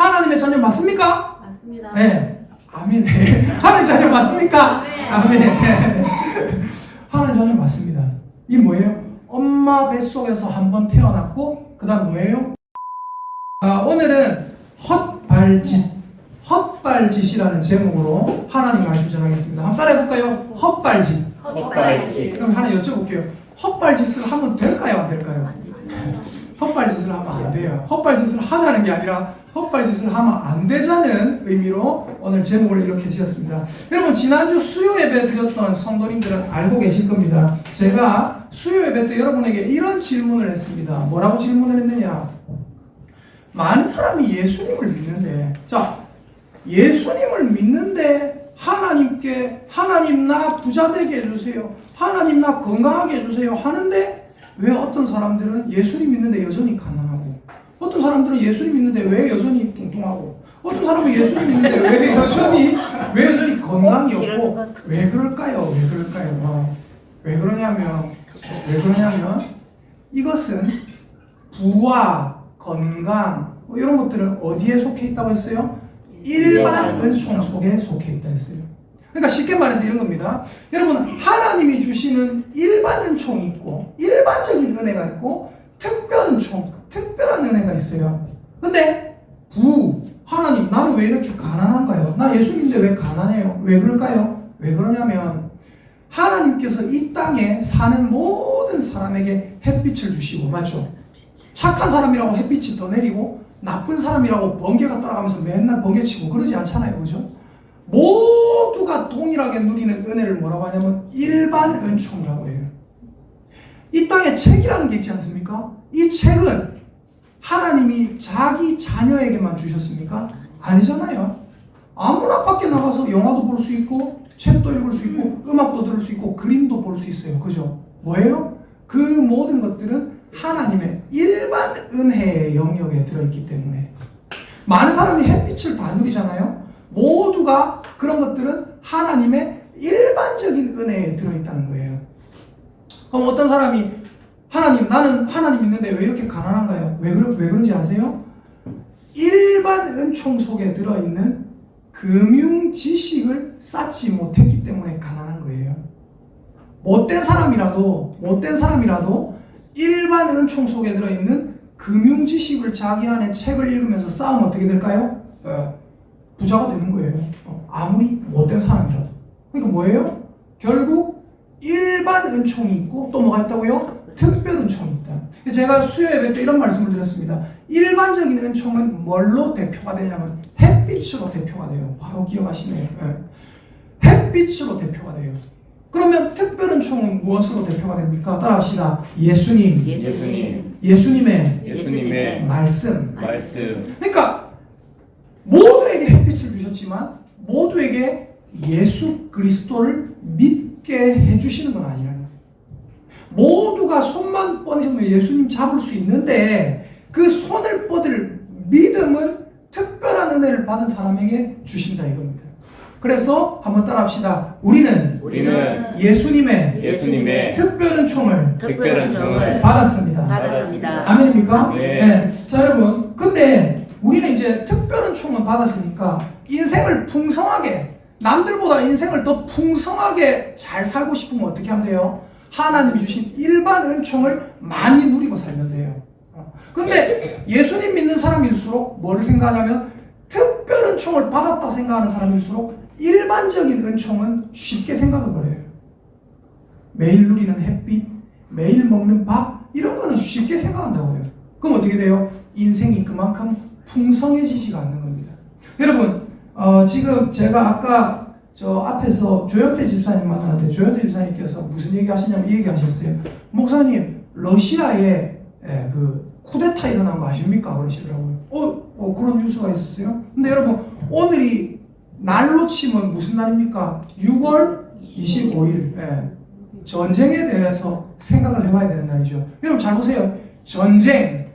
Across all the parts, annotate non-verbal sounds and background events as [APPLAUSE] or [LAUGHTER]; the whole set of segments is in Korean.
하나님의 자녀 맞습니까? 맞습니다. 네. 아멘. [LAUGHS] 하나님 자녀 맞습니까? 아멘. [LAUGHS] 하나님 자녀 맞습니다. 이 뭐예요? 엄마 뱃속에서 한번 태어났고 그다음 뭐예요? 아, 오늘은 헛발짓 헛발짓이라는 제목으로 하나님 말씀 전하겠습니다. 한번 따라해 볼까요? 헛발짓. 헛발질. 그럼 하나 여쭤볼게요. 헛발짓을 하면 될까요? 안 될까요? 헛발짓을 하면 안 돼요. 헛발짓을 하자는 게 아니라 헛발 짓을 하면 안 되자는 의미로 오늘 제목을 이렇게 지었습니다. 여러분 지난주 수요 예배 드렸던 성도님들은 알고 계실 겁니다. 제가 수요 예배 때 여러분에게 이런 질문을 했습니다. 뭐라고 질문을 했느냐? 많은 사람이 예수님을 믿는데 자 예수님을 믿는데 하나님께 하나님 나 부자 되게 해주세요. 하나님 나 건강하게 해주세요. 하는데 왜 어떤 사람들은 예수님 믿는데 여전히 가난하고 어떤 사람들은 예수님 믿는데 왜 여전히 뚱뚱하고 어떤 사람은 예수님 믿는데 왜 [LAUGHS] 여전히 왜 여전히 건강이 없고 왜 그럴까요? 왜 그럴까요? 어, 왜 그러냐면 왜 그러냐면 이것은 부와 건강 뭐 이런 것들은 어디에 속해 있다고 했어요? 일반 은총 속에 속해 있다 했어요. 그러니까 쉽게 말해서 이런 겁니다. 여러분 하나님이 주시는 일반 은총이 있고 일반적인 은혜가 있고 특별 은총, 특별한 은혜가 있어요. 근데 부 하나님 나는 왜 이렇게 가난한가요? 나 예수님인데 왜 가난해요? 왜 그럴까요? 왜 그러냐면 하나님께서 이 땅에 사는 모든 사람에게 햇빛을 주시고 맞죠? 착한 사람이라고 햇빛이 더 내리고 나쁜 사람이라고 번개가 따라가면서 맨날 번개치고 그러지 않잖아요. 그죠? 모두가 동일하게 누리는 은혜를 뭐라고 하냐면 일반 은총이라고 해요. 이 땅에 책이라는 게 있지 않습니까? 이 책은 하나님이 자기 자녀에게만 주셨습니까? 아니잖아요. 아무나 밖에 나가서 영화도 볼 수 있고 책도 읽을 수 있고 음악도 들을 수 있고 그림도 볼 수 있어요. 그죠? 뭐예요? 그 모든 것들은 하나님의 일반 은혜의 영역에 들어있기 때문에 많은 사람이 햇빛을 다 누리잖아요. 모두가 그런 것들은 하나님의 일반적인 은혜에 들어있다는 거예요. 그럼 어떤 사람이 하나님 나는 하나님 있는데 왜 이렇게 가난한가요? 왜 그런 왜 그런지 아세요? 일반 은총 속에 들어있는 금융 지식을 쌓지 못했기 때문에 가난한 거예요. 못된 사람이라도 못된 사람이라도 일반 은총 속에 들어있는 금융 지식을 자기 안에 책을 읽으면서 쌓으면 어떻게 될까요? 어, 부자가 되는 거예요. 어, 아무리 못된 사람이라도. 그러니까 뭐예요? 결국 일반 은총이 있고 또 뭐가 있다고요? 특별 은총이 있다. 제가 수요 예배 때 이런 말씀을 드렸습니다. 일반적인 은총은 뭘로 대표가 되냐면 햇빛으로 대표가 돼요. 바로 기억하시네요. 예. 햇빛으로 대표가 돼요. 그러면 특별 은총은 무엇으로 대표가 됩니까? 따라합시다. 예수님, 예수님. 예수님의 예수님의 말씀. 말씀 그러니까 모두에게 햇빛을 주셨지만 모두에게 예수 그리스도를 믿게 해주시는 건 거예요. 모두가 손만 뻗으면 예수님 잡을 수 있는데 그 손을 뻗을 믿음은 특별한 은혜를 받은 사람에게 주신다 이겁니다. 그래서 한번 따라합시다. 우리는 우리는 예수님의 예수님의 특별한 총을 특별한 정을 받았습니다. 받았습니다. 아멘입니까? 네. 자 여러분, 근데 우리는 이제 특별한 총을 받았으니까 인생을 풍성하게 남들보다 인생을 더 풍성하게 잘 살고 싶으면 어떻게 하면 돼요? 하나님이 주신 일반 은총을 많이 누리고 살면 돼요. 어. 근데 예수님 믿는 사람일수록 뭘 생각하냐면 특별 은총을 받았다 생각하는 사람일수록 일반적인 은총은 쉽게 생각을 버려요. 매일 누리는 햇빛, 매일 먹는 밥 이런 거는 쉽게 생각한다고요. 그럼 어떻게 돼요? 인생이 그만큼 풍성해지지가 않는 겁니다. 여러분 어, 지금 제가 아까 저 앞에서 조현태 집사님 만나는데 조현태 집사님께서 무슨 얘기 하시냐면 이 얘기 하셨어요. 목사님 러시아에 예, 그 쿠데타 일어난 거 아십니까? 그러시더라고요. 어, 어 그런 뉴스가 있었어요. 근데 여러분 오늘이 날로 치면 무슨 날입니까? 6월 25일. 예. 전쟁에 대해서 생각을 해봐야 되는 날이죠. 여러분 잘 보세요. 전쟁.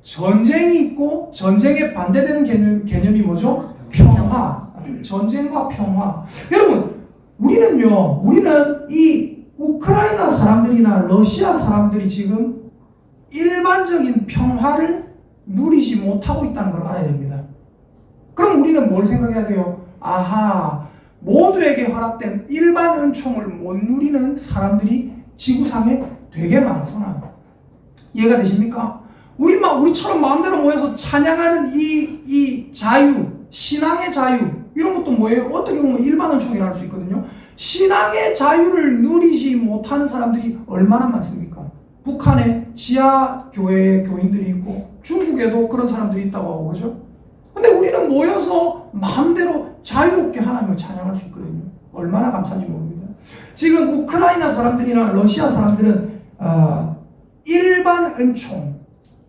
전쟁이 있고 전쟁에 반대되는 개념, 개념이 뭐죠? 평화. 전쟁과 평화. 여러분, 우리는요, 우리는 이 우크라이나 사람들이나 러시아 사람들이 지금 일반적인 평화를 누리지 못하고 있다는 걸 알아야 됩니다. 뭘 생각해야 돼요? 아하, 모두에게 허락된 일반 은총을 못 누리는 사람들이 지구상에 되게 많구나. 이해가 되십니까? 우리 막 우리처럼 마음대로 모여서 찬양하는 이, 이 자유, 신앙의 자유, 이런 것도 뭐예요? 어떻게 보면 일반 은 총이라 할 수 있거든요. 신앙의 자유를 누리지 못하는 사람들이 얼마나 많습니까? 북한에 지하 교회 교인들이 있고 중국에도 그런 사람들이 있다고 하고 그죠? 근데 우리는 모여서 마음대로 자유롭게 하나님을 찬양할 수 있거든요. 얼마나 감사한지 모릅니다. 지금 우크라이나 사람들이나 러시아 사람들은 아, 일반 은총,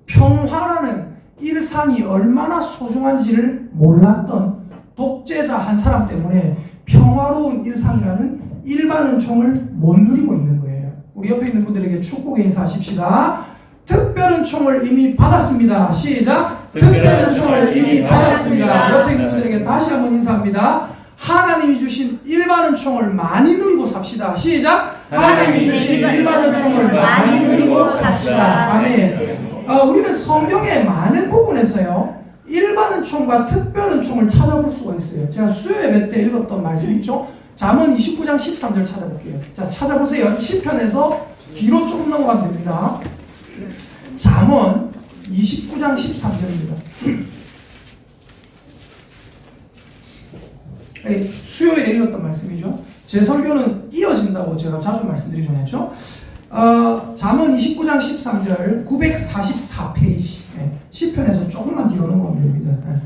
평화라는 일상이 얼마나 소중한지를 몰랐던 독재자 한 사람 때문에 평화로운 일상이라는 일반 은총을 못 누리고 있는 거예요. 우리 옆에 있는 분들에게 축복의 인사하십시다. 특별 은총을 이미 받았습니다. 시작. 특별 은총을 이미 받았습니다. 옆에 있는 분들에게 다시 한번 인사합니다. 하나님이 주신 일반 은 총을 많이 누리고 삽시다. 시작. 하나님이 주신 일반 은 총을 많이 누리고 삽시다. 아멘. 어, 우리는 성경의 많은 부분에서요. 일반 은총과 특별 은총을 찾아볼 수가 있어요. 제가 수요 예배 때 읽었던 말씀 있죠? 잠언 29장 13절 찾아볼게요. 자, 찾아보세요. 10편에서 뒤로 조금 넘어가면 됩니다. 잠언 29장 13절입니다. [CLEARS THROAT] 수요일에 읽었던 말씀이죠. 제 설교는 이어진다고 제가 자주 말씀드리잖아요. 어, 잠언 29장 13절 944페이지 예, 10편에서 조금만 뒤로 넘어가면 됩니다. 예.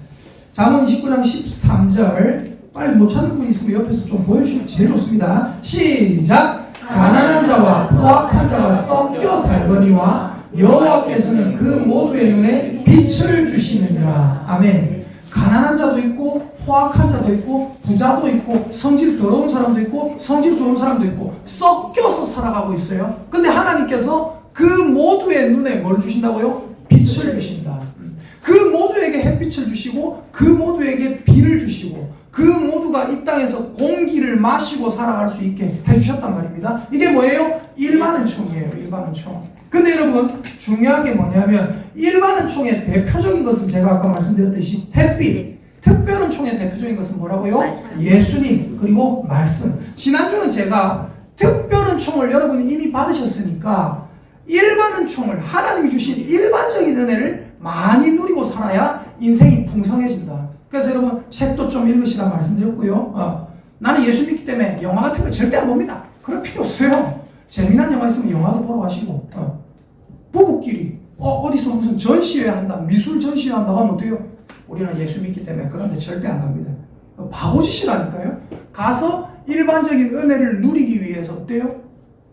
잠언 29장 13절 빨리 못 찾는 분 있으면 옆에서 좀 보여주시면 제일 좋습니다. 시작! 가난한 자와 포악한 자가 섞여 살거니와 여호와께서는 그 모두의 눈에 빛을 주시느니라. 아멘. 가난한 자도 있고 포악한 자도 있고 부자도 있고 성질 더러운 사람도 있고 성질 좋은 사람도 있고 섞여서 살아가고 있어요. 근데 하나님께서 그 모두의 눈에 뭘 주신다고요? 빛을 주신다. 그 모두에게 햇빛을 주시고 그 모두에게 비를 주시고 그 모두가 이 땅에서 공기를 마시고 살아갈 수 있게 해주셨단 말입니다. 이게 뭐예요? 일반 은총이에요. 일반 은총. 근데 여러분 중요한 게 뭐냐면 일반 은총의 대표적인 것은 제가 아까 말씀드렸듯이 햇빛 특별 은총의 대표적인 것은 뭐라고요? 예수님 그리고 말씀. 지난주는 제가 특별 은총을 여러분이 이미 받으셨으니까 일반 은총을 하나님이 주신 일반적인 은혜를 많이 누리고 살아야 인생이 풍성해진다. 그래서 여러분 책도 좀 읽으시라 말씀드렸고요. 어, 나는 예수 믿기 때문에 영화 같은 거 절대 안 봅니다. 그럴 필요 없어요. 재미난 영화 있으면 영화도 보러 가시고 어, 부부끼리 어, 어디서 무슨 전시회 한다, 미술 전시회 한다고 하면 어때요? 우리는 예수 믿기 때문에 그런데 절대 안 갑니다. 어, 바보짓이라니까요. 가서 일반적인 은혜를 누리기 위해서 어때요?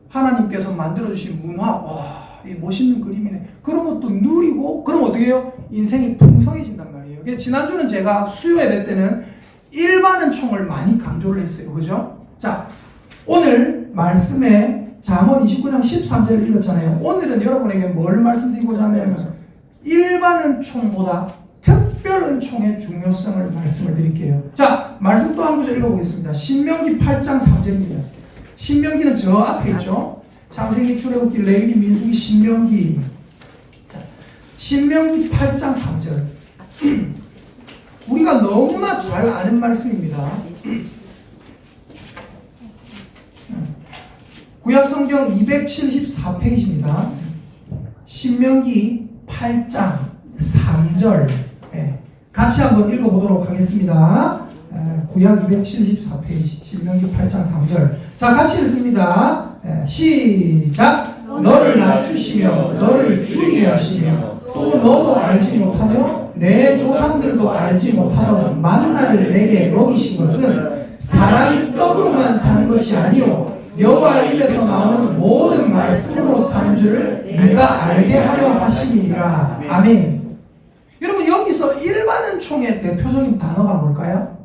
하나님께서 만들어주신 문화, 와, 이 멋있는 그림이네. 그런 것도 누리고, 그럼 어떻게 해요? 인생이 풍성해진단 말이에요. 지난주는 제가 수요 예배 때는 일반 은 총을 많이 강조를 했어요. 그죠? 자, 오늘 말씀에 잠언 29장 13절을 읽었잖아요. 오늘은 여러분에게 뭘 말씀드리고자 하냐면 일반 은 총보다 특별 은총의 중요성을 말씀을 드릴게요. 자, 말씀 또 한 구절 읽어보겠습니다. 신명기 8장 3절입니다. 신명기는 저 앞에 있죠. 창세기, 출애굽기, 레위기, 민수기, 신명기. 자, 신명기 8장 3절. [CLEARS THROAT] 우리가 너무나 잘 아는 말씀입니다. 구약 성경 274페이지입니다. 신명기 8장 3절. 예, 같이 한번 읽어보도록 하겠습니다. 예, 구약 274페이지, 신명기 8장 3절. 자, 같이 읽습니다. 예, 시작. 너를 낮추시며 너를 줄이게 하시며 또 너도 알지 못하며 내 조상들도 알지 못하던 만나를 내게 먹이신 것은 사람이 떡으로만 사는 것이 아니요 여호와 입에서 나오는 모든 말씀으로 사는 줄을 네가 알게 하려 하심이니라. 아멘. 여러분 여기서 일반은 총의 대표적인 단어가 뭘까요?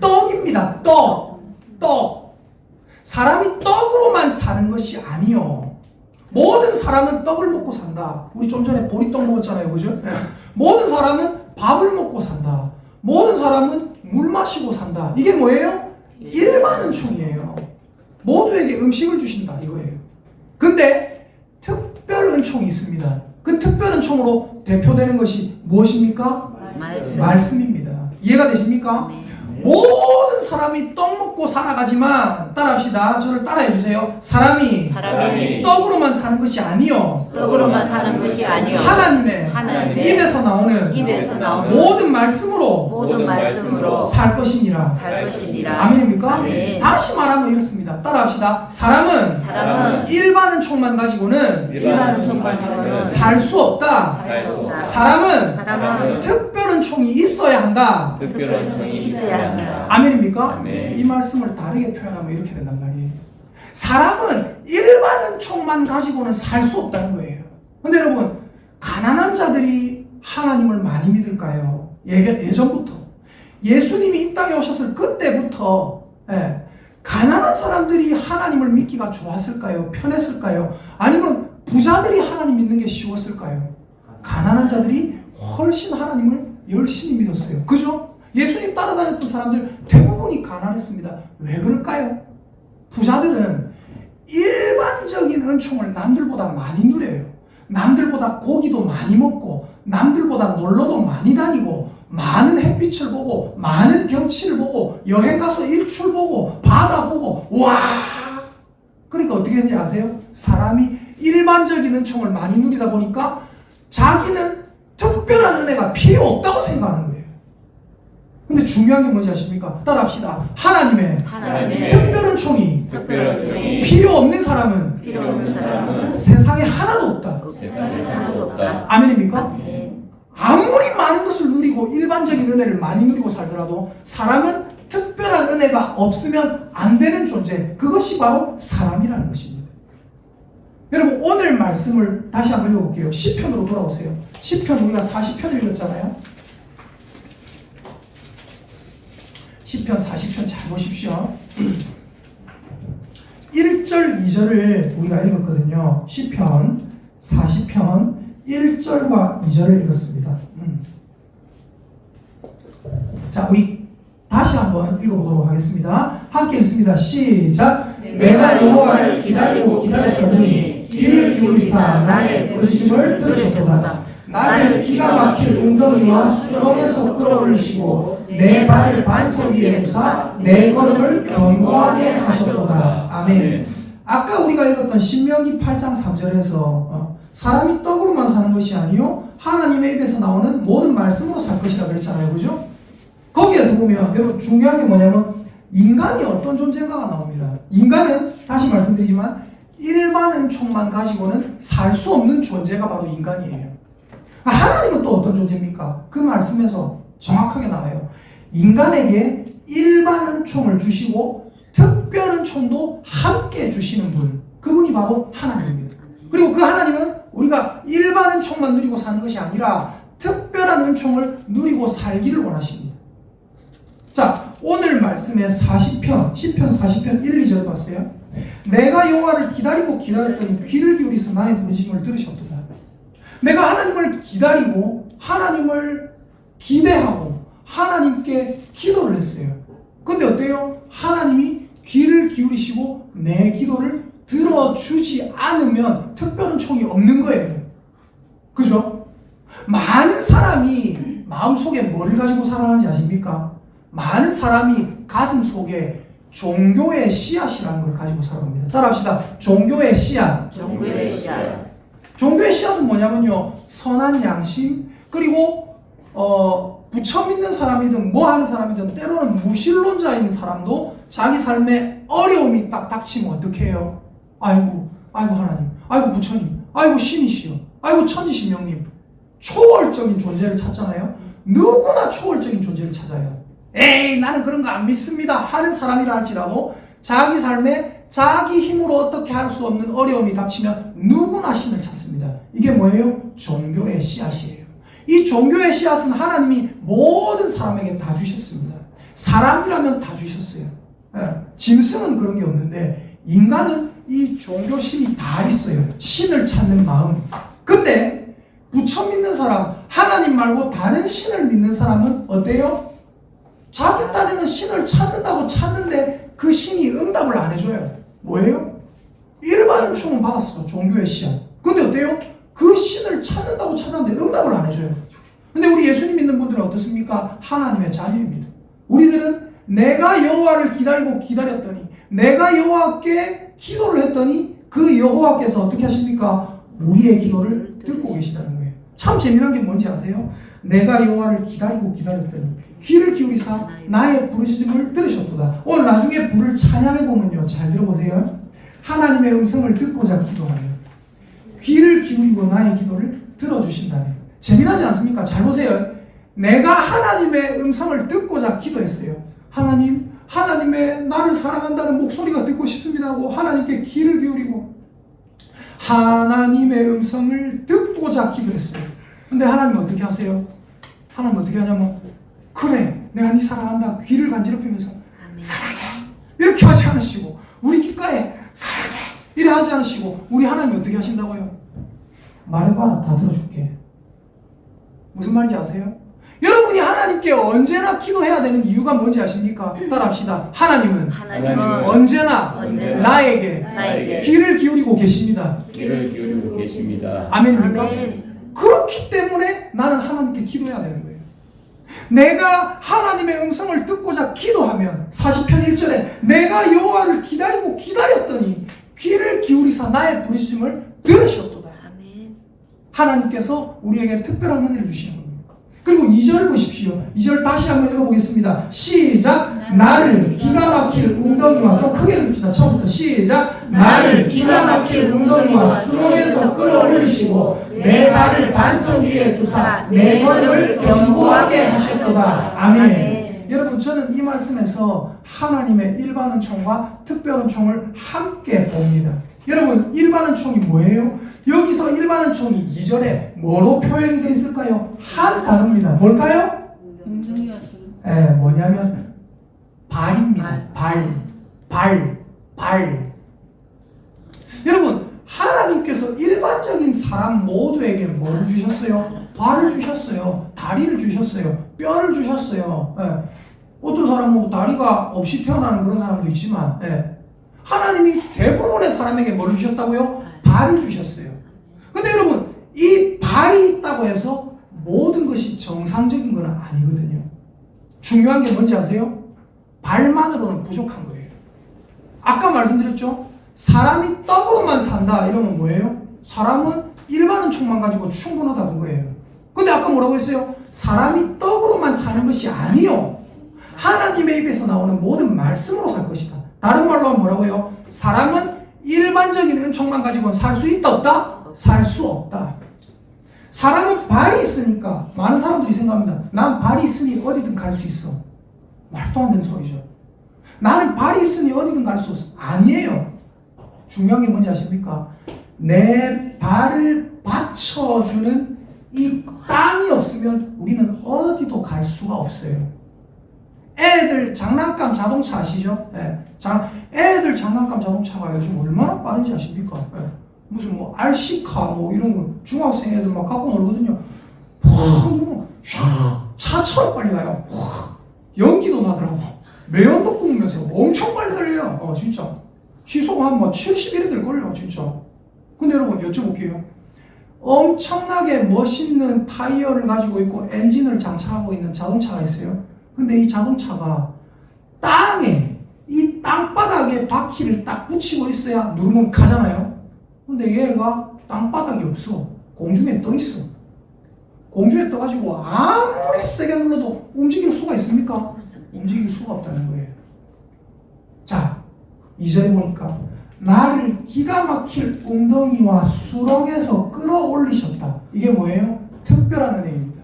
떡입니다. 떡. 떡. 사람이 떡으로만 사는 것이 아니요. 모든 사람은 떡을 먹고 산다. 우리 좀 전에 보리떡 먹었잖아요. 그죠? 예. 모든 사람은 밥을 먹고 산다. 모든 사람은 물 마시고 산다. 이게 뭐예요? 일반 은 총이에요. 모두에게 음식을 주신다. 이거예요. 근데 특별 은총이 있습니다. 그 특별 은총으로 대표되는 것이 무엇입니까? 말씀. 말씀입니다. 이해가 되십니까? 아멘. 모든 사람이 떡 먹고 살아가지만 따라합시다. 저를 따라해 주세요. 사람이 사람이 떡으로만 사는 것이 아니요. 떡으로만 사는 것이 아니요 하나님의 하나님의 입에서 나오는 입에서 나오는 모든 말씀으로 모든 말씀으로 살 것이니라. 살 것이니라. 아멘입니까? 아멘. 다시 말하면 이렇습니다. 따라합시다. 사람은 사람은 일반은 총만 가지고는 일반은 총괄하는 살수 없다. 살 수 없다. 사람은 사람은 특별한 총이 있어야 한다. 특별한 종이 있어야 한다. 아멘입니까? 아멘. 이 말씀을 다르게 표현하면 이렇게 된단 말이에요. 사람은 일반은 총만 가지고는 살 수 없다는 거예요. 근데 여러분, 가난한 자들이 하나님을 많이 믿을까요? 예, 예전부터. 예수님이 이 땅에 오셨을 그때부터, 예, 가난한 사람들이 하나님을 믿기가 좋았을까요? 편했을까요? 아니면 부자들이 하나님 믿는 게 쉬웠을까요? 가난한 자들이 훨씬 하나님을 열심히 믿었어요. 그죠? 예수님 따라다녔던 사람들 대부분이 가난했습니다. 왜 그럴까요? 부자들은 일반적인 은총을 남들보다 많이 누려요. 남들보다 고기도 많이 먹고, 남들보다 놀러도 많이 다니고, 많은 햇빛을 보고, 많은 경치를 보고, 여행 가서 일출 보고, 바다 보고, 와! 그러니까 어떻게 되는지 아세요? 사람이 일반적인 은총을 많이 누리다 보니까 자기는 특별한 은혜가 필요 없다고 생각하는 거예요. 근데 중요한 게 뭔지 아십니까? 따라합시다. 하나님의 하나님의 특별한 총이 특별한 필요 없는 사람은 필요 없는 사람은 세상에 하나도 없다. 세상에 하나도 없다. 아멘입니까? 아멘. 아무리 많은 것을 누리고 일반적인 은혜를 많이 누리고 살더라도 사람은 특별한 은혜가 없으면 안 되는 존재. 그것이 바로 사람이라는 것입니다. 여러분 오늘 말씀을 다시 한번 읽어볼게요. 10편으로 돌아오세요. 10편 우리가 40편 읽었잖아요. 10편 40편 잘 보십시오. 1절 2절을 우리가 읽었거든요. 10편 40편 1절과 2절을 읽었습니다. 음. 자, 우리 다시 한번 읽어보도록 하겠습니다. 함께 읽습니다. 시작. 내가 여호와를 기다리고 기다렸더니 귀를 기울이사 나의 부르심을 들으셨도다. 나를 기가 막힐 웅덩이와 수렁에서 끌어올리시고 내 발을 반석 위에 두사 내 걸음을 견고하게 하셨도다. 아멘. 아까 우리가 읽었던 신명기 8장 3절에서 어, 사람이 떡으로만 사는 것이 아니요 하나님의 입에서 나오는 모든 말씀으로 살 것이라 그랬잖아요. 그죠? 거기에서 보면 여러분 중요한 게 뭐냐면 인간이 어떤 존재인가가 나옵니다. 인간은 다시 말씀드리지만 일반 은총만 가지고는 살 수 없는 존재가 바로 인간이에요. 아, 하나님은 또 어떤 존재입니까? 그 말씀에서 정확하게 나와요. 인간에게 일반 은총을 주시고 특별 은총도 함께 주시는 분. 그분이 바로 하나님입니다. 그리고 그 하나님은 우리가 일반 은총만 누리고 사는 것이 아니라 특별한 은총을 누리고 살기를 원하십니다. 자, 오늘 말씀의 40편, 10편 40편 1, 2절 봤어요? 내가 여호와를 기다리고 기다렸더니 귀를 기울이서 나의 부르심을 들으셨도다. 내가 하나님을 기다리고 하나님을 기대하고 하나님께 기도를 했어요. 근데 어때요? 하나님이 귀를 기울이시고 내 기도를 들어주지 않으면 특별한 총이 없는 거예요. 그죠? 많은 사람이 마음속에 뭐를 가지고 살아가는지 아십니까? 많은 사람이 가슴 속에 종교의 씨앗이라는 걸 가지고 살아갑니다. 따라합시다. 종교의 씨앗. 종교의 씨앗. 종교의 씨앗은 뭐냐면요. 선한 양심, 그리고, 어, 부처 믿는 사람이든 뭐 하는 사람이든 때로는 무신론자인 사람도 자기 삶에 어려움이 딱 닥치면 어떻게 해요? 아이고, 아이고 하나님, 아이고 부처님, 아이고 신이시여, 아이고 천지신명님. 초월적인 존재를 찾잖아요. 누구나 초월적인 존재를 찾아요. 에이, 나는 그런 거 안 믿습니다. 하는 사람이라 할지라도 자기 삶에 자기 힘으로 어떻게 할 수 없는 어려움이 닥치면 누구나 신을 찾습니다. 이게 뭐예요? 종교의 씨앗이에요. 이 종교의 씨앗은 하나님이 모든 사람에게 다 주셨습니다. 사람이라면 다 주셨어요. 예, 짐승은 그런 게 없는데 인간은 이 종교심이 다 있어요. 신을 찾는 마음. 근데 부처 믿는 사람, 하나님 말고 다른 신을 믿는 사람은 어때요? 자기 딴에는 신을 찾는다고 찾는데 그 신이 응답을 안 해줘요. 뭐예요? 일반 은 총은 받았어. 종교의 씨앗. 근데 어때요? 그 신을 찾는다고 찾는데 응답을 안 해줘요. 근데 우리 예수님 믿는 분들은 어떻습니까? 하나님의 자녀입니다. 우리들은 내가 여호와를 기다리고 기다렸더니 내가 여호와께 기도를 했더니 그 여호와께서 어떻게 하십니까? 우리의 기도를 듣고 계시다는 거예요. 참 재미난 게 뭔지 아세요? 내가 여호와를 기다리고 기다렸더니 귀를 기울이사 나의 부르짖음을 들으셨도다. 오늘 나중에 부를 찬양해 보면요. 잘 들어보세요. 하나님의 음성을 듣고자 기도하면 귀를 기울이고 나의 기도를 들어주신다네. 재미나지 않습니까? 잘 보세요. 내가 하나님의 음성을 듣고자 기도했어요. 하나님, 하나님의 나를 사랑한다는 목소리가 듣고 싶습니다 하고 하나님께 귀를 기울이고 하나님의 음성을 듣고자 기도했어요. 근데 하나님 어떻게 하세요? 하나님 어떻게 하냐면 그래 내가 네 사랑한다 귀를 간지럽히면서 사랑해 이렇게 하지 않으시고 우리 귓가에 사랑해 이래 하지 않으시고 우리 하나님 어떻게 하신다고요? 말해봐 다 들어줄게 무슨 말인지 아세요? 여러분이 하나님께 언제나 기도해야 되는 이유가 뭔지 아십니까? 따라합시다 하나님은 하나님은 언제나 언제나 나에게 나에게 귀를 기울이고 계십니다 귀를 기울이고 계십니다. 아멘입니까? 아멘. 그렇기 때문에 나는 하나님께 기도해야 되는 거예요. 내가 하나님의 음성을 듣고자 기도하면 40편 1절에 내가 여호와를 기다리고 기다렸더니 귀를 기울이사 나의 부르짖음을 들으셨도다. 아멘. 하나님께서 우리에게 특별한 은혜를 주시는 겁니다. 그리고 2절을 보십시오. 2절 다시 한번 읽어보겠습니다. 시작. 나를 기가 막힐 웅덩이와 좀 크게 해줍시다. 처음부터 시작. 나를 기가 막힐 웅덩이와 수렁에서 끌어올리시고 내 발을 반석 위에 두사 내 걸음을 견고하게 하셨도다. 아멘. 아멘. 여러분 저는 이 말씀에서 하나님의 일반 은총과 특별 은총을 함께 봅니다. 여러분 일반 은총이 뭐예요? 여기서 일반 은총이 2절에 뭐로 표현이 되어 있을까요? 한 단어입니다. 뭘까요? 예, 뭐냐면 발입니다. 발, 발, 발. 여러분 하나님께서 일반적인 사람 모두에게 뭘 주셨어요? 발을 주셨어요. 다리를 주셨어요. 뼈를 주셨어요. 예. 어떤 사람은 다리가 없이 태어나는 그런 사람도 있지만 예. 하나님이 대부분의 사람에게 뭘 주셨다고요? 발을 주셨어요. 근데 여러분 이 발이 있다고 해서 모든 것이 정상적인 건 아니거든요. 중요한 게 뭔지 아세요? 발만으로는 부족한 거예요. 아까 말씀드렸죠? 사람이 떡으로만 산다 이러면 뭐예요? 사람은 일반은 총만 가지고 충분하다 그거예요. 근데 아까 뭐라고 했어요? 사람이 떡으로만 사는 것이 아니요. 하나님의 입에서 나오는 모든 말씀으로 살 것이다. 다른 말로 하면 뭐라고요? 사람은 일반적인 은총만 가지고는 살 수 있다 없다? 살 수 없다. 사람은 발이 있으니까 많은 사람들이 생각합니다. 난 발이 있으니 어디든 갈 수 있어. 말도 안 되는 소리죠. 나는 발이 있으니 어디든 갈 수 없어. 아니에요. 중요한 게 뭔지 아십니까? 내 발을 받쳐주는 이 땅이 없으면 우리는 어디도 갈 수가 없어요. 애들 장난감 자동차 아시죠? 예. 장, 애들 장난감 자동차가 요즘 얼마나 빠른지 아십니까? 예. 무슨 뭐 RC카 뭐 이런 거 중학생 애들 막 갖고 놀거든요. 와, 쫙 차처럼 빨리 가요. 와, 연기도 나더라고. 매연도 뿜으면서 엄청 빨리 달려요. 어, 진짜. 시속 한뭐 70일이 될 걸요, 진짜. 근데 여러분 여쭤볼게요. 엄청나게 멋있는 타이어를 가지고 있고 엔진을 장착하고 있는 자동차가 있어요. 근데 이 자동차가 땅에 이 땅바닥에 바퀴를 딱 붙이고 있어야 누르면 가잖아요. 근데 얘가 땅바닥이 없어. 공중에 떠 있어. 공중에 떠가지고 아무리 세게 눌러도 움직일 수가 있습니까? 움직일 수가 없다는 거예요. 자, 2절에 보니까 나를 기가 막힐 웅덩이와 수렁에서 끌어올리셨다. 이게 뭐예요? 특별한 은혜입니다.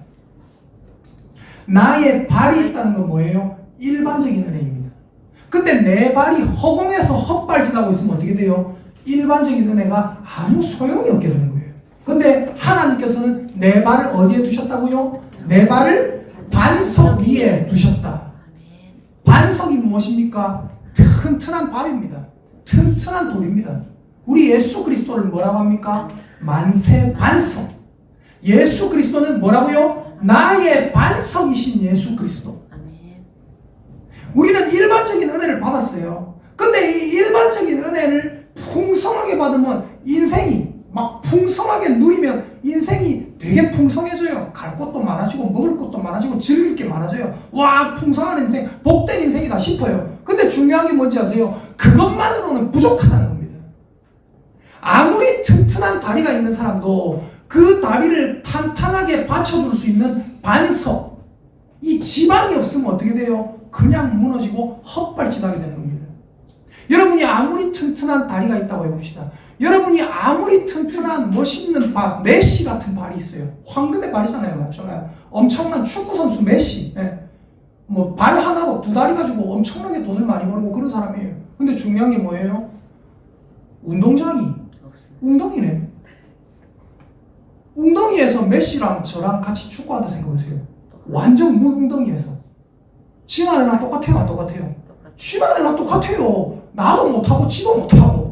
나의 발이 있다는 건 뭐예요? 일반적인 은혜입니다. 근데 내 발이 허공에서 헛발질하고 있으면 어떻게 돼요? 일반적인 은혜가 아무 소용이 없게 되는 거예요. 근데 하나님께서는 내 발을 어디에 두셨다고요? 내 발을 반석 위에 두셨다. 반석이 무엇입니까? 튼튼한 바위입니다. 튼튼한 돌입니다. 우리 예수 그리스도를 뭐라고 합니까? 만세 반석. 예수 그리스도는 뭐라고요? 나의 반석이신 예수 그리스도. 우리는 일반적인 은혜를 받았어요. 근데 이 일반적인 은혜를 풍성하게 받으면 인생이 막 풍성하게 누리면 인생이 되게 풍성해져요. 갈 곳도 많아지고 먹을 것도 많아지고 즐길 게 많아져요. 와 풍성한 인생, 복된 인생이다 싶어요. 근데 중요한 게 뭔지 아세요? 그것만으로는 부족하다는 겁니다. 아무리 튼튼한 다리가 있는 사람도 그 다리를 탄탄하게 받쳐줄 수 있는 반석, 이 지방이 없으면 어떻게 돼요? 그냥 무너지고 헛발질하게 되는 겁니다. 여러분이 아무리 튼튼한 다리가 있다고 해봅시다. 여러분이 아무리 튼튼한 멋있는 발, 메시 같은 발이 있어요. 황금의 발이잖아요? 예. 엄청난 축구 선수 메시. 뭐발 하나로 두 다리 가지고 엄청나게 돈을 많이 벌고 그런 사람이에요. 근데 중요한 게 뭐예요? 운동장이 웅덩이네. 웅덩이에서 메시랑 저랑 같이 축구한다 생각하세요. 완전 물 웅덩이에서. 진아네랑 똑같아요, 안 똑같아요? 진아네랑 똑같아요. 나도 못하고 지도 못하고.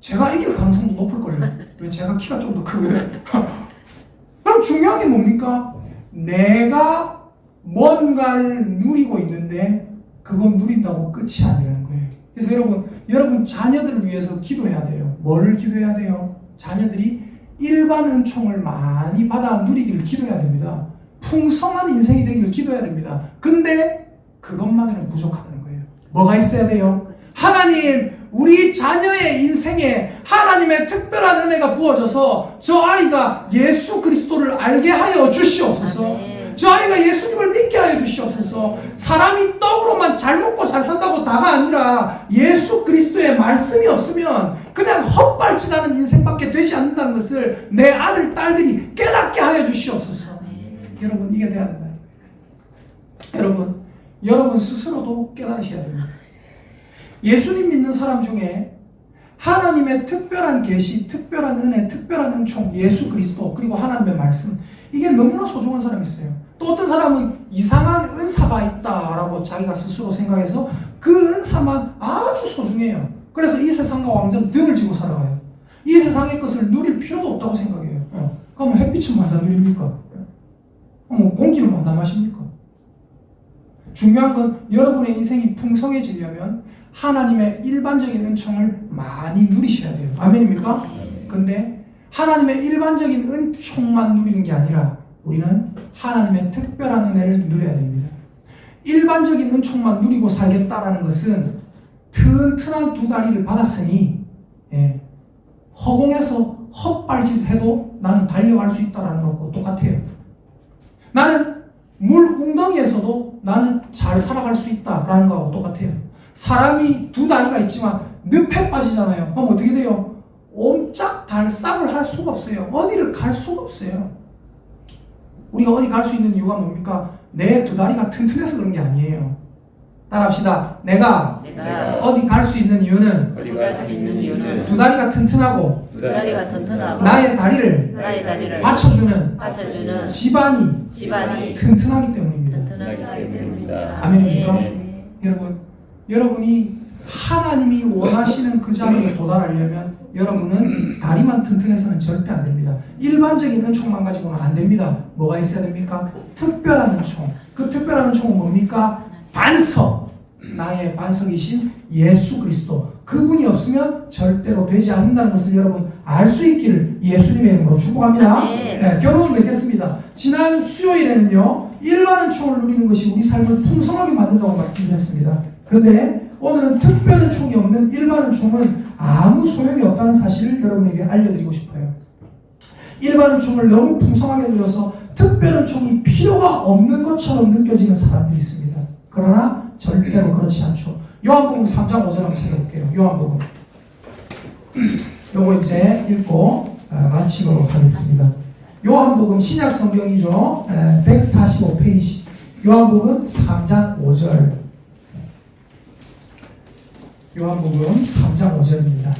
제가 이길 가능성도 높을걸요. 왜 제가 키가 좀 더 크거든. [LAUGHS] 그럼 중요한 게 뭡니까? 내가 뭔가를 누리고 있는데 그건 누린다고 끝이 아니라는 거예요. 그래서 여러분, 여러분 자녀들을 위해서 기도해야 돼요. 뭐를 기도해야 돼요? 자녀들이 일반 은총을 많이 받아 누리기를 기도해야 됩니다. 풍성한 인생이 되기를 기도해야 됩니다. 근데 그것만으로는 부족하다는 거예요. 뭐가 있어야 돼요? 하나님, 우리 자녀의 인생에 하나님의 특별한 은혜가 부어져서 저 아이가 예수 그리스도를 알게 하여 주시옵소서. 저 아이가 예수님을 믿게 하여 주시옵소서. 사람이 떡으로만 잘 먹고 잘 산다고 다가 아니라 예수 그리스도의 말씀이 없으면 그냥 헛발질하는 인생밖에 되지 않는다는 것을 내 아들 딸들이 깨닫게 하여 주시옵소서. 여러분 이게 돼야 된다. 여러분 여러분 스스로도 깨달으셔야 됩니다. 예수님 믿는 사람 중에 하나님의 특별한 계시, 특별한 은혜, 특별한 은총, 예수 그리스도 그리고 하나님의 말씀 이게 너무나 소중한 사람이 있어요. 또 어떤 사람은 이상한 은사가 있다라고 자기가 스스로 생각해서 그 은사만 아주 소중해요. 그래서 이 세상과 완전 등을 지고 살아가요. 이 세상의 것을 누릴 필요도 없다고 생각해요. 어. 그럼 햇빛은 만다 누립니까? 뭐 공기를 만다 마십니까? 중요한 건 여러분의 인생이 풍성해지려면 하나님의 일반적인 은총을 많이 누리셔야 돼요. 아멘입니까? 근데 하나님의 일반적인 은총만 누리는 게 아니라 우리는 하나님의 특별한 은혜를 누려야 됩니다. 일반적인 은총만 누리고 살겠다라는 것은 튼튼한 두 다리를 받았으니 예, 허공에서 헛발질 해도 나는 달려갈 수 있다라는 것과 똑같아요. 나는 물 웅덩이에서도 나는 잘 살아갈 수 있다라는 거하고 똑같아요. 사람이 두 다리가 있지만 늪에 빠지잖아요. 그럼 어떻게 돼요? 옴짝 달싹을 할 수가 없어요. 어디를 갈 수가 없어요. 우리가 어디 갈 수 있는 이유가 뭡니까? 내 두 다리가 튼튼해서 그런 게 아니에요. 따라합시다. 내가 내가 어디 갈 수 있는 이유는 어디 갈 수 있는 이유는 두 다리가 튼튼하고 두 다리가 튼튼하고 나의 다리를 나의 다리를 받쳐주는 받쳐주는 집안이 집안이 튼튼하기 때문입니다. 튼튼하기 때문입니다. 아멘입니까? 아멘. 여러분, 여러분이 하나님이 원하시는 그 자리에 도달하려면 여러분은 다리만 튼튼해서는 절대 안 됩니다. 일반적인 은총만 가지고는 안 됩니다. 뭐가 있어야 됩니까? 특별한 은총. 그 특별한 은총은 뭡니까? 반석. 나의 반석이신 예수 그리스도. 그분이 없으면 절대로 되지 않는다는 것을 여러분 알 수 있기를 예수님의 이름으로 축복합니다. 아멘. 네, 결론을 맺겠습니다. 지난 수요일에는요, 일반 은총을 누리는 것이 우리 삶을 풍성하게 만든다고 말씀드렸습니다. 근데 오늘은 특별 은총이 없는 일반 은총은 아무 소용이 없다는 사실을 여러분에게 알려드리고 싶어요. 일반 은총을 너무 풍성하게 누려서 특별 은총이 필요가 없는 것처럼 느껴지는 사람들이 있습니다. 그러나 절대로 그렇지 않죠. 요한복음 3장 5절 한번 찾아볼게요. 요한복음. 요거 이제 읽고 아, 마치도록 하겠습니다. 요한복음 신약 성경이죠. 145페이지. 요한복음 3장 5절. 요한복음 3장 5절입니다.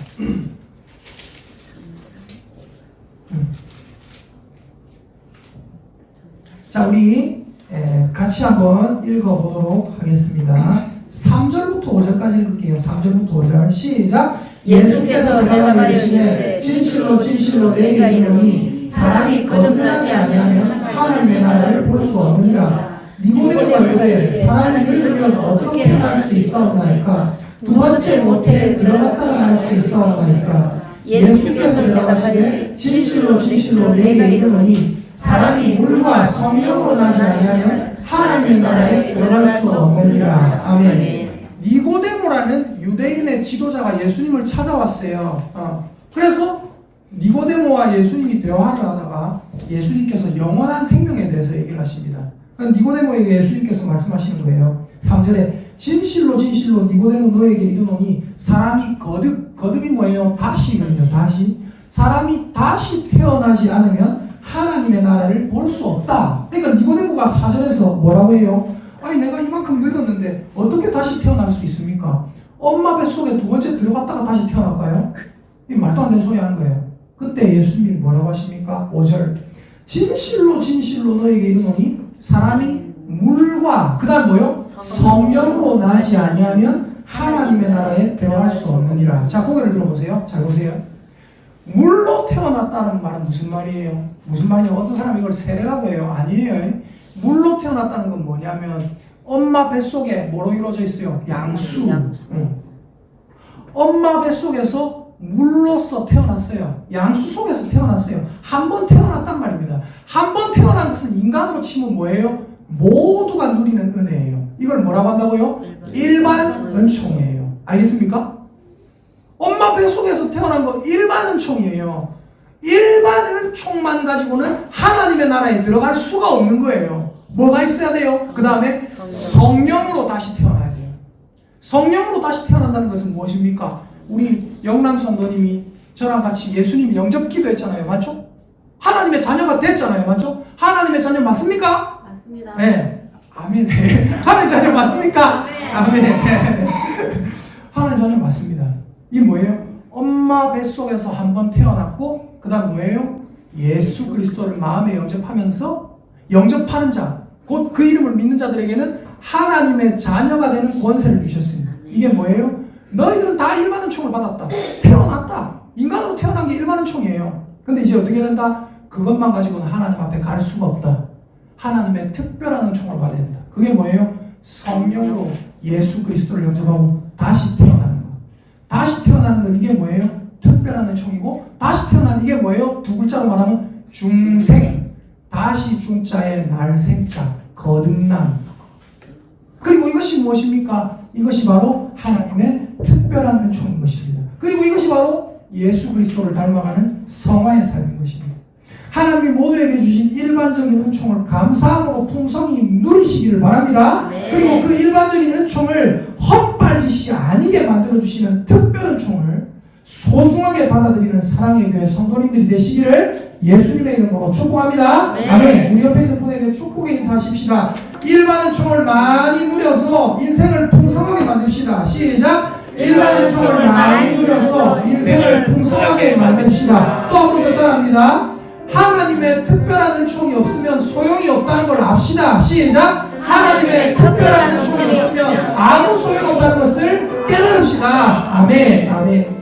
자, 우리 에, 같이 한번 읽어보도록 하겠습니다. 3절부터 5절까지 읽을게요. 3절부터 5절. 시작. 예수께서 대답하여 이르시되 진실로 진실로 내게 이르노니 사람이 거듭나지 아니하면 하나님의 나라를 볼 수 없느니라. 니고데모가 이르되 사람이 늙으면 어떻게 날 수 있사옵나이까? 두 번째 모태에 들어갔다가 날수 있사옵나이까? 예수께서 대답하시되 진실로 진실로 내게 이르노니 사람이 물과 성령으로 나지 아니하면 하나님의 나라에 들어갈 수 없느니라 아멘 니고데모라는 유대인의 지도자가 예수님을 찾아왔어요. 어. 그래서 니고데모와 예수님이 대화를 하다가 예수님께서 영원한 생명에 대해서 얘기를 하십니다. 그러니까 니고데모에게 예수님께서 말씀하시는 거예요. 3절에 진실로 진실로 니고데모 너에게 이르노니 사람이 거듭 거듭이 뭐예요? 다시거든요. 다시 사람이 다시 태어나지 않으면 하나님의 나라를 볼 수 없다. 그러니까 니고데모가 4절에서 뭐라고 해요? 아니 내가 이만큼 늙었는데 어떻게 다시 태어날 수 있습니까? 엄마 뱃속에 두 번째 들어갔다가 다시 태어날까요? 이 말도 안 되는 소리 하는 거예요. 그때 예수님이 뭐라고 하십니까? 5절 진실로 진실로 너에게 이르노니 사람이 물과 그다음 뭐요? 성령으로 나지 아니하면 하나님의 나라에 들어갈 수 없느니라. 자 고개를 들어보세요. 잘 보세요. 물로 태어났다는 말은 무슨 말이에요? 무슨 말이냐? 어떤 사람이 이걸 세례라고 해요. 아니에요. 물로 태어났다는 건 뭐냐면 엄마 뱃속에 뭐로 이루어져 있어요? 양수. 양수. 응. 엄마 뱃속에서 물로서 태어났어요. 양수 속에서 태어났어요. 한 번 태어났단 말입니다. 한 번 태어난 것은 인간으로 치면 뭐예요? 모두가 누리는 은혜예요. 이걸 뭐라고 한다고요? 일반 은총이에요. 알겠습니까? 엄마 뱃속에서 태어난 건 일반 은총이에요. 일반 은총만 가지고는 하나님의 나라에 들어갈 수가 없는 거예요. 뭐가 있어야 돼요? 그 다음에 성령으로 다시 태어나야 돼요. 성령으로 다시 태어난다는 것은 무엇입니까? 우리 영남 성도님이 저랑 같이 예수님 영접 기도했잖아요. 맞죠? 하나님의 자녀가 됐잖아요. 맞죠? 하나님의 자녀 맞습니까? 맞습니다. 네. 아멘. [LAUGHS] 하나님 자녀 맞습니까? 아멘. [LAUGHS] 하나님 자녀 맞습니다. 이 뭐예요? 엄마 뱃속에서 한번 태어났고 그다음 뭐예요? 예수 그리스도를 마음에 영접하면서 영접하는 자, 곧 그 이름을 믿는 자들에게는 하나님의 자녀가 되는 권세를 주셨습니다. 이게 뭐예요? 너희들은 다 일반 은 총을 받았다. 태어났다. 인간으로 태어난 게 일반 은 총이에요. 근데 이제 어떻게 된다? 그것만 가지고는 하나님 앞에 갈 수가 없다. 하나님의 특별한 은총을 받아야 된다. 그게 뭐예요? 성령으로 예수 그리스도를 영접하고 다시 태어나는 것. 다시 태어나는 건 이게 뭐예요? 특별한 은총이고 다시 태어나는 이게 뭐예요? 두 글자로 말하면 중생. 다시 중자에 날생자, 거듭남. 그리고 이것이 무엇입니까? 이것이 바로 하나님의 특별한 은총인 것입니다. 그리고 이것이 바로 예수 그리스도를 닮아가는 성화의 삶인 것입니다. 하나님이 모두에게 주신 일반적인 은총을 감사함으로 풍성히 누리시기를 바랍니다. 네. 그리고 그 일반적인 은총을 헛발짓이 아니게 만들어 주시는 특별한 은총을 소중하게 받아들이는 사랑의 교회 성도님들이 되시기를 예수님의 이름으로 축복합니다. 네. 아멘. 우리 옆에 있는 분에게 축복의 인사하십시다. 일반 은 총을 많이 누려서 인생을 풍성하게 만듭시다. 시작. 일반 은 총을 많이 누려서 인생을 풍성하게 만듭시다. 또 한 번더 따라합니다. 하나님의 특별한 은총이 없으면 소용이 없다는 걸 압시다. 시작. 하나님의 특별한 은총이 없으면 아무 소용 없다는 것을 깨달읍시다. 아멘. 아멘.